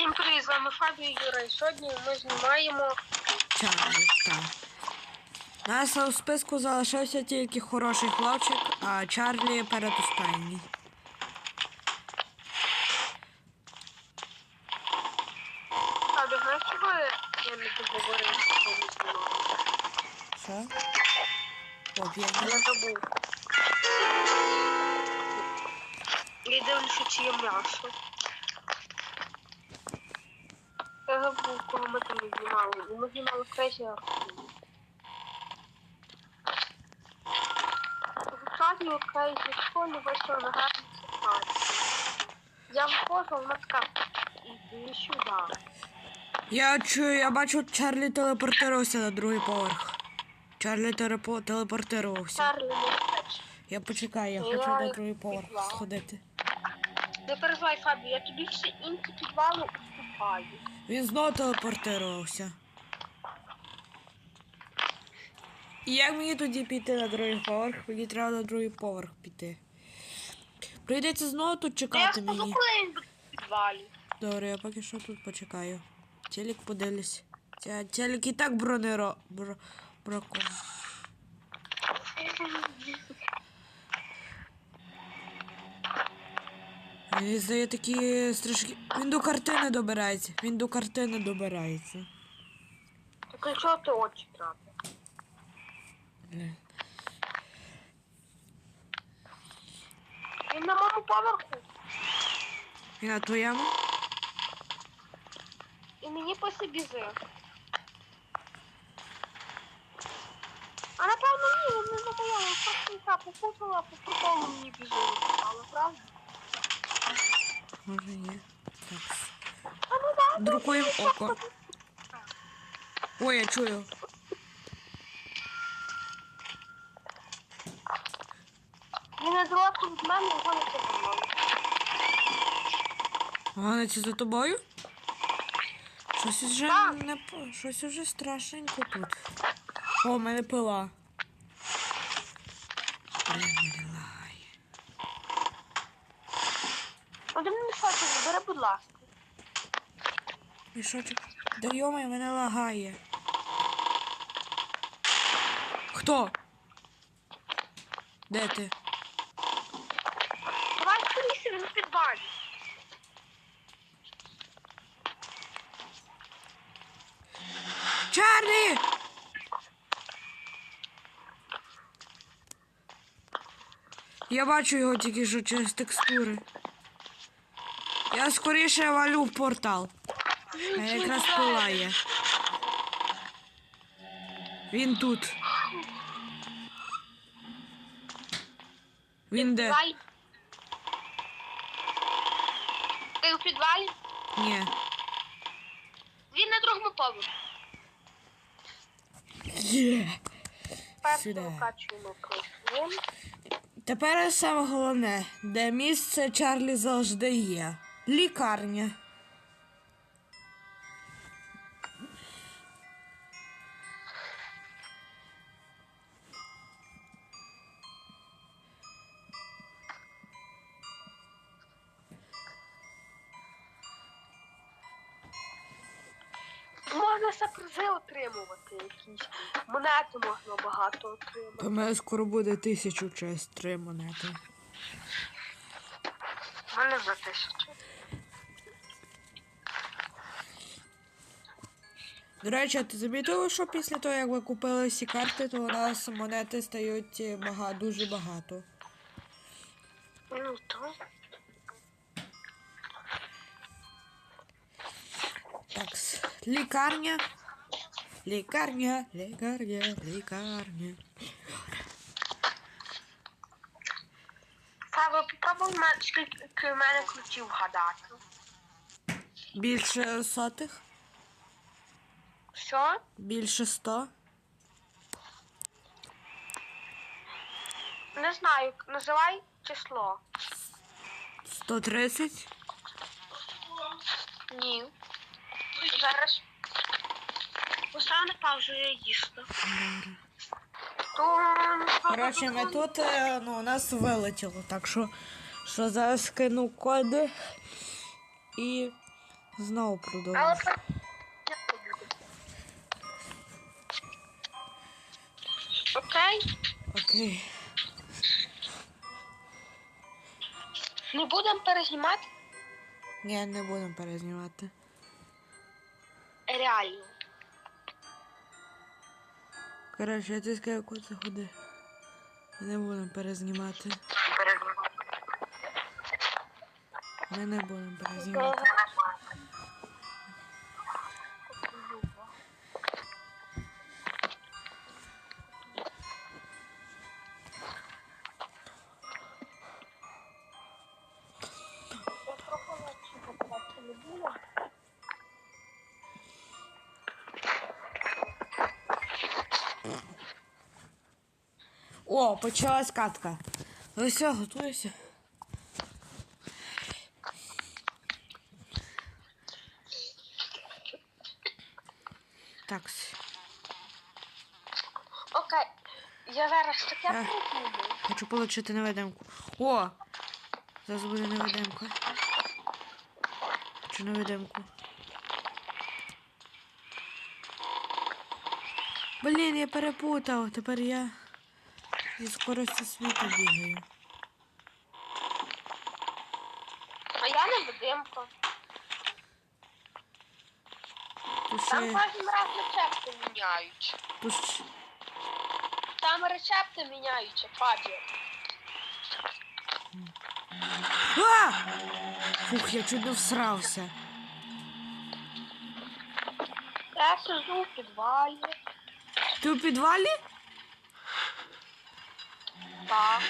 Всім привіт, з вами Фабio Юра. І сьогодні ми знімаємо Чарлі, так. У нас у списку залишився тільки хороший хлопчик, а Чарлі передостанній. Фабio, знаєш, чого я не договорив, що ми знімаємо? Що? О, Я забув. Я дивлюся, чи є м'ясо. Я забув, коли ми там знімали. Ми знімали Crazy Arcade. Кстати, у Crazy в школі вийшла на гарну ситуацію. Я входжу, вона така, іди сюди. Я чую, я бачу, Чарлі телепортувався на другий поверх. Чарлі телепо- телепортувався. Чарлі не хоче. Я почекаю, я хочу на другий поверх сходити. Не переживай, Фабі, я тобі всі інші підвали уступаю. Він знову телепортувався. І як мені тоді піти на другий поверх? Мені треба на другий поверх піти. Прийдеться знову тут я чекати мені. в підвалі. Добре, я поки що тут почекаю. Телек подивлюсь. Телек і так бронеро... Бро... браком. Здає такі страшні. Він до картини добирається. Він до картини добирається. Так а чого ти очі трапив? Блін. Він на моєму поверху. І на твоєму? І мені по собі зи. А напевно ні, він не моєму. Просто я попутала, а по приколу мені бізою попала, правда? Може ні. Так. Ну Друкуємо ну, око. Ой, я чую. Він недалеко від мене, його не заборонено. Ганеться за тобою? Щось уже не щось уже страшненько тут. О, в мене пила. Блін, мене лагає. Один мішочок, забери, будь ласка. Мішочок. Да йомай, мене лагає. Хто? Де ти? Давай скоріше, він підвалі. Чарлі! Я бачу його тільки що через текстури. Я скоріше валю в портал. А якраз пилає. Він тут. Він де? Підвалі. Ти у підвалі? Ні. Він на другому поверсі. Є. Сюди. Тепер саме головне, де місце Чарлі завжди є. Лікарня. Багато отримати. У мене скоро буде тисячу через три монети. У мене за тисячу. До речі, а ти замітила, що після того, як ви купили всі карти, то у нас монети стають е, бага, дуже багато. Ну то. Так, лікарня. Лікарня, лікарня, лікарня. Сава, попробуй скільки в мене ключів вгадати. Більше сотих, Що? більше сто. Не знаю, називай число. 130. Ні. Зараз. Постав на паузу я їсти. То... Коротше, ми тут е, ну, у нас вилетіло, так що, що зараз скину коди і Знову Але Окей, Окей. не будемо перезнімати Ні, не будемо перезнімати. реально. Коротше, я скажу, куди це ходи. Не будемо перезнімати. Ми не будемо перезнімати. О, почалась катка. Ну все, готуйся. Так. Окей, я зараз таке Е. придумаю. Хочу отримати невидимку. О! Зараз буде невидимка. Хочу невидимку. Блін, я перепутав. Тепер я зі скорості світу бігаю. А я не будинку. Там ще... кожен раз рецепти міняють. Ще... Там рецепти міняються, Фабіо. А! Фух, я не всрався. Я сижу в підвалі. Ти у підвалі? Так.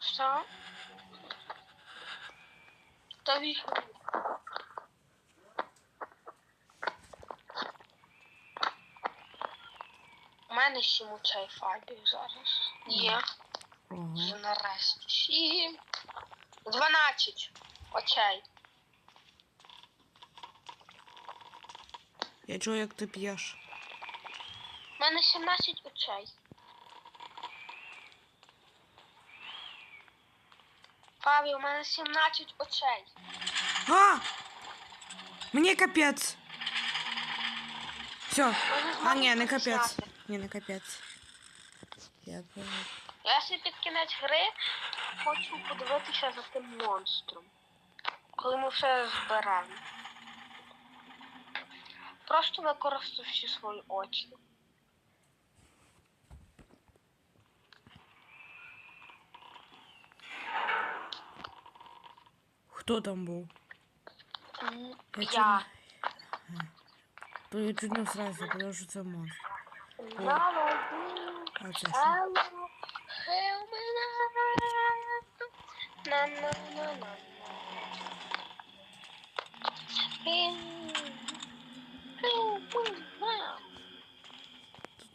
Що? Тобі. У мене сім очей Фабію зараз. Є. Вже нарешті. Сім. Дванадцять очей. Я чую, як ти п'єш. У мене 17 очей. Фабі, у мене 17 очей. А! Мені капець. Все. А, ні, не капець. Ні, не капець. Я понял. Я ще під кінець гри хочу подивитися за тим монстром. Коли ми все зберемо. Просто використаю всі свої очі. Хто там був? Я. То я чуть не всрався, тому що це монстр. Мама, А це що? Now.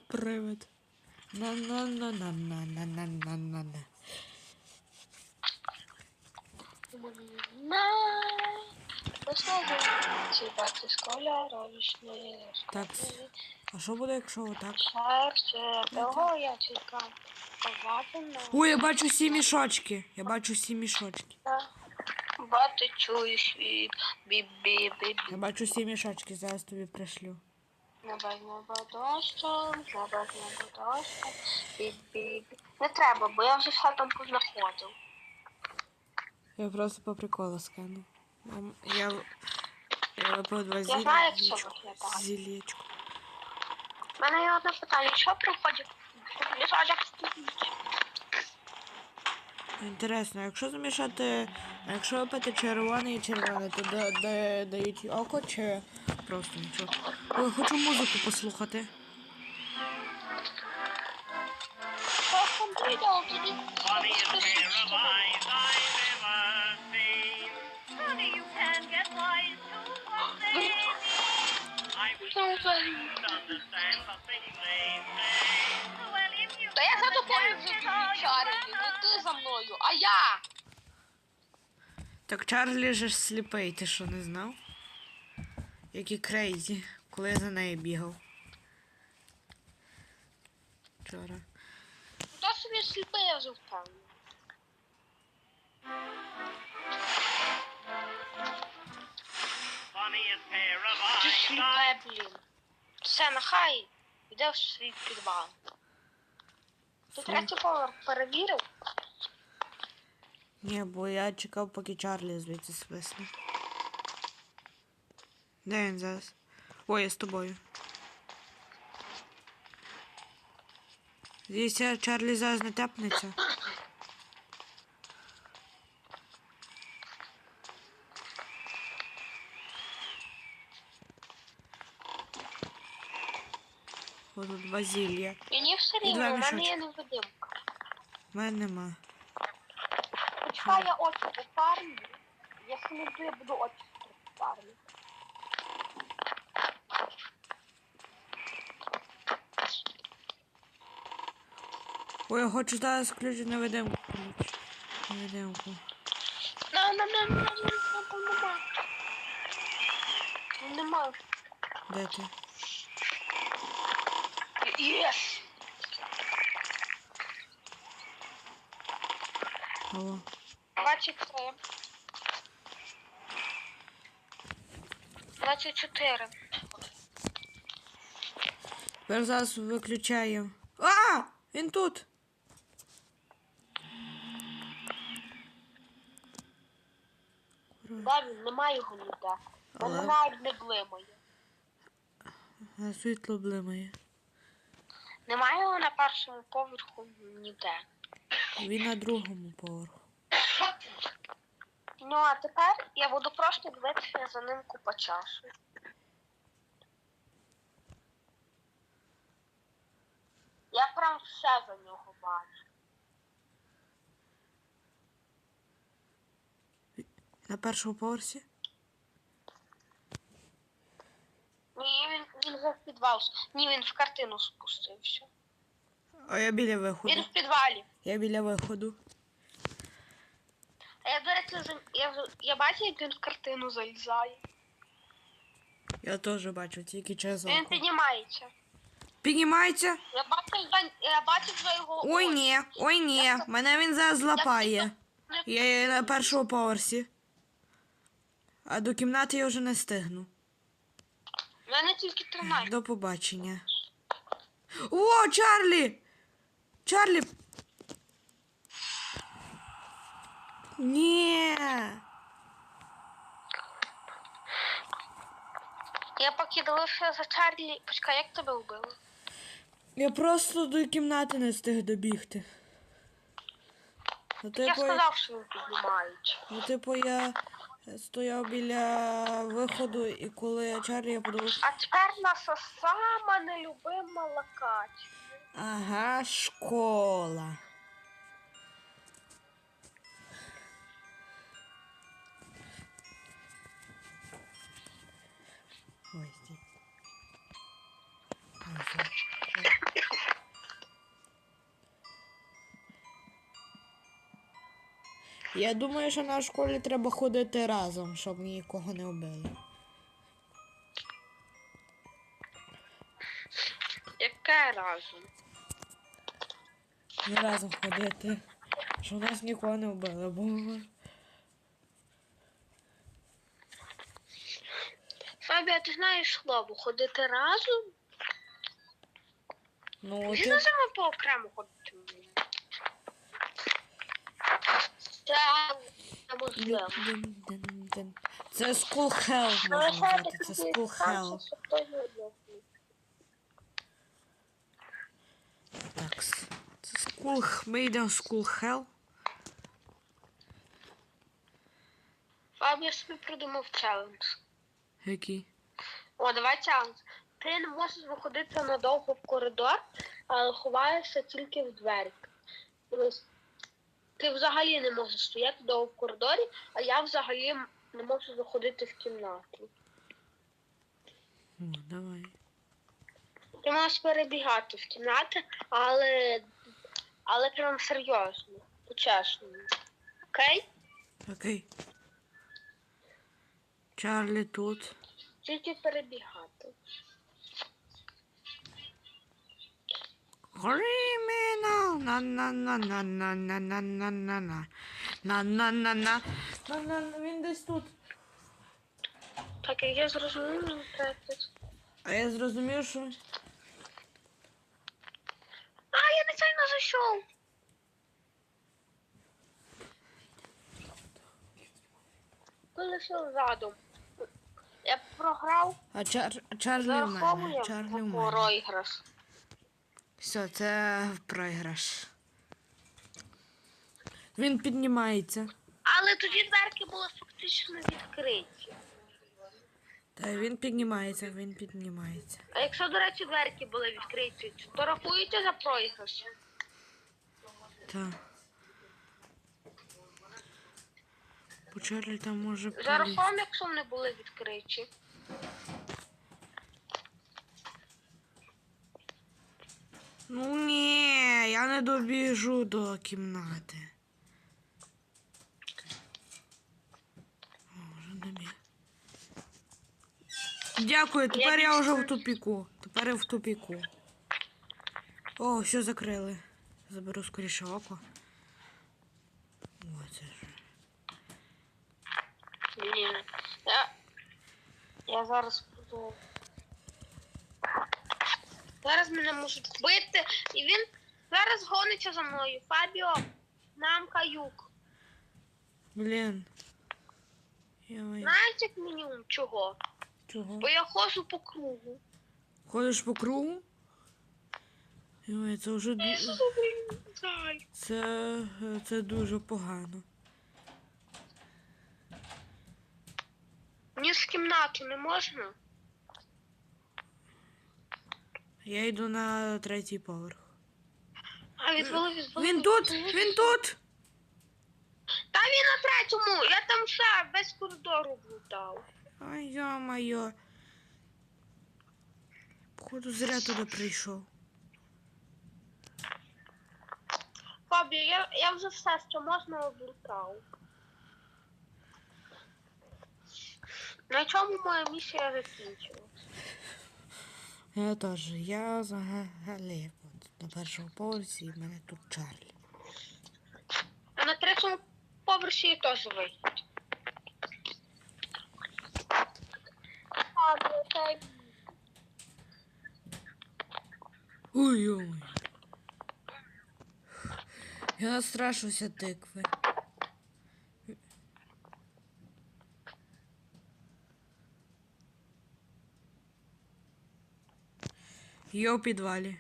Привид. На-на-на-на-на-на-на-на-на. На. Послухай, ці бати з кольору вічної Так. А що буде, якщо отак? Ой, я бачу всі мішочки. Я бачу всі мішочки. Бати чую світ, бі-бі-бі-бі. Я бачу всі мішочки, зараз тобі пришлю. Не треба, бо я вже все там познаходив. Я просто по приколу скану. Мам, Я, я випив два Я знаю, як це виглядає. Зілечко. У мене є одне питання, що проходить? Мішочок стоїть. Інтересно, якщо замішати, якщо випити червоне і червоне, то да, да, дають око чи просто нічого. Ой, хочу музику послухати. Та я за тобою вже you не ти за мною, а я. Так Чарлі же ж сліпий, ти що не знав? Які крейзі, коли я за нею бігав. вчора. То собі сліпий, я вже впевнений. Ти сліпе, блін. Все, нехай. Іде в свій підвал. Ти третій поверх перевірив? Ні, бо я чекав, поки Чарлі звідси свисне. Де він зараз? Ой, я з тобою. Дивіться, Чарлі зараз не тепнеться. О, тут базілія. Мені все рівно, два у мене є невидимка. В мене нема. Почекай, я очі пофармлю. Якщо не буду, я буду очі пофармлю. Ой, я хочу зараз включити невидимку. Невидимку. На, на, на, на, на, на, на, нема. Ну, Нема. Де ти? Єс! Алло. 23. 24. Тепер зараз виключаємо. А! Він тут! Да, він немає його ніде. Вона навіть не блимає. А світло блимає. Немає його на першому поверху ніде. Він на другому поверху. Ну а тепер я буду просто дивитися за ним купа часу. Я прям все за нього бачу. На першому поверсі? Ні, він, він вже в підвал. Ні, він в картину спустився. А я біля виходу. Він в підвалі. Я біля виходу. А я, до речі, за- я, вже- я бачу, як він в картину залізає. Я теж бачу, тільки через Він піднімається. Піднімається. Я бачу, за- я бачу за його. Ой, очі. ні, ой, ні. Мене він зараз злапає. Я є на першому поверсі. А до кімнати я вже не стигну. В мене тільки 13. До побачення. О, Чарлі! Чарлі! Ні. Я поки дивився за Чарлі. Почекай, як тебе вбили? Я просто до кімнати не встиг добігти. Ну, Я типу, сказав, що він піднімається. ну, типу, я стояв біля виходу, і коли Чарлі я подивився. А тепер наша сама нелюбима локація. Ага, школа. Ой, стій. Я думаю, що на школі треба ходити разом, щоб нікого не вбили. Яке разом? Не разом ходити. Щоб нас нікого не вбили, бо. Фабія, ти знаєш слово ходити разом? Ну, Ти ти... можемо по окремо ходити. Це. School Hell, можна назвати. Це School Hell. Так. Це School... Ми йдемо в School Hell. Фабія собі придумав челендж. Який? О, давай челендж. Ти не можеш виходити надовго в коридор, але ховаєшся тільки в двері. Ти взагалі не можеш стояти довго в коридорі, а я взагалі не можу заходити в кімнату. О, давай. Ти можеш перебігати в кімнати, але, але прям серйозно, по-чесному. Окей? Окей. Чарлі тут. Тільки перебігати. Кримінал. На на на на на на на на на на на на на на на Він десь тут. Так, я зрозумів, треба. А я зрозумів, що. А, я нечайно зайшов. Ти лишив задум. Я програв, А Чар... Чарлі в мене. Чарлі в мене. Все, це проіграш. Він піднімається. Але тоді дверки були фактично відкриті. Та він піднімається, він піднімається. А якщо, до речі, дверки були відкриті, то рахуєте за проіграш? Та. По там може поліз. Зарахуємо, якщо вони були відкриті. Ну ні, я не добіжу до кімнати. Дякую, тепер я вже в тупіку. Тепер я в тупіку. О, що закрили? Заберу скоріше око. О, це ж. Ні. Я, я зараз буду. Зараз мене можуть вбити. І він зараз гониться за мною. Фабіо, нам каюк. Блін. Знаєш, як мінімум чого? чого? Бо я ходжу по кругу. Ходиш по кругу? Йой, це вже ду- Зай. це, це дуже погано. Мені з кімнату не можна. Я йду на третій поверх. А відвели, відвели. Він тут! Він тут! Та він на третьому. Я там все без коридору блутав. Ай, йо-моє. Походу, зря туди прийшов. Фабіо, я, я вже все, що можна облутав. На чому моя місія закінчилась? Я теж. Я взагалі от, на першому поверсі і в мене тут Чарлі. А на третьому поверсі я теж вихід. Фабіо, та Ой-ой. Я страшуся тикви. Є у підвалі.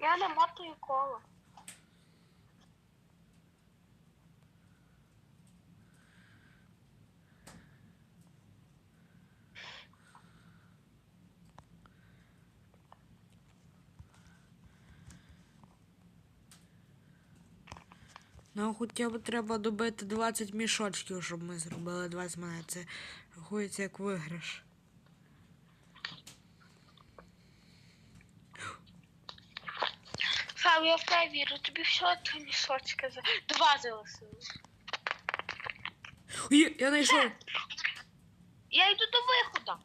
я намотую коло. Нам хоча б треба добити 20 мішочків, щоб ми зробили 20 монет. Це рахується як виграш. Фабіо, я в тебе вірю, тобі все три мішочки за... Два залишилось. Ой, я знайшов. Я йду до виходу.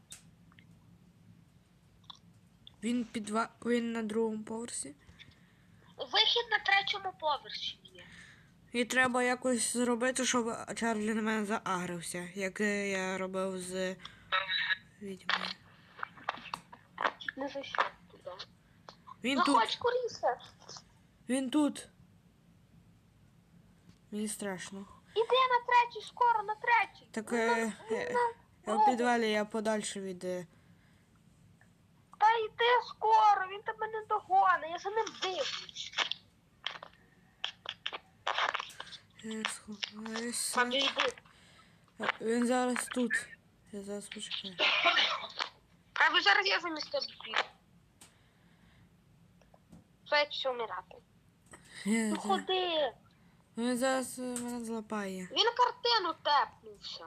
Він під ва- він на другому поверсі. Вихід на третьому поверсі. І треба якось зробити, щоб Чарлі на мене заагрився, як я робив з відьмою. Не туди. Він тут, він тут. Мені страшно. Іди на третій, скоро на третій. Так Ну, е, ну, е, ну, я в підвалі, я подальше від. е, Та йди скоро, він тебе не догоне, я за ним дивлюсь. Е, сховаюся. Він зараз тут. Я зараз почекаю. Фабіо, зараз я замість тебе. Все, я пішов вмирати. Я- Ну ходи. Він зараз е, мене злапає. Він картину тепнувся.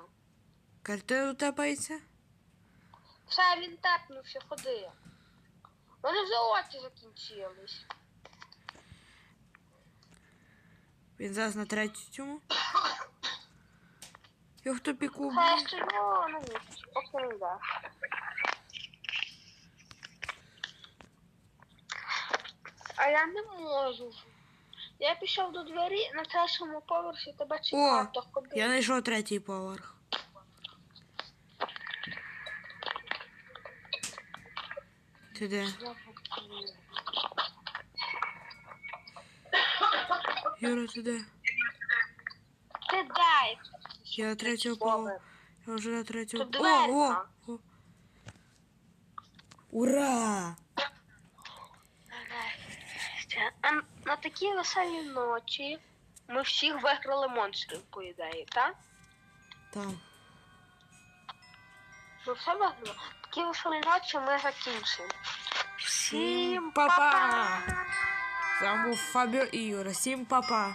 Картину тепається? Все, він тепнувся, ходи. У мене вже очі закінчились. Він зараз на третьому. Йох то піку. А я не можу. Я пішов до двері на першому поверсі тебе чекав, то ходив. Я знайшов третій поверх. Ти де? Юра, ти де? Ти дай. Я на Поверх. поверху. Я вже на третього. Тут О, о, о. Ура! А на такій веселій ночі ми всіх виграли монстрів, по ідеї, так? Там. Ми все виграли. Такі веселі ночі ми закінчимо. Всім Па-па! Па-па! З вами був Фабіо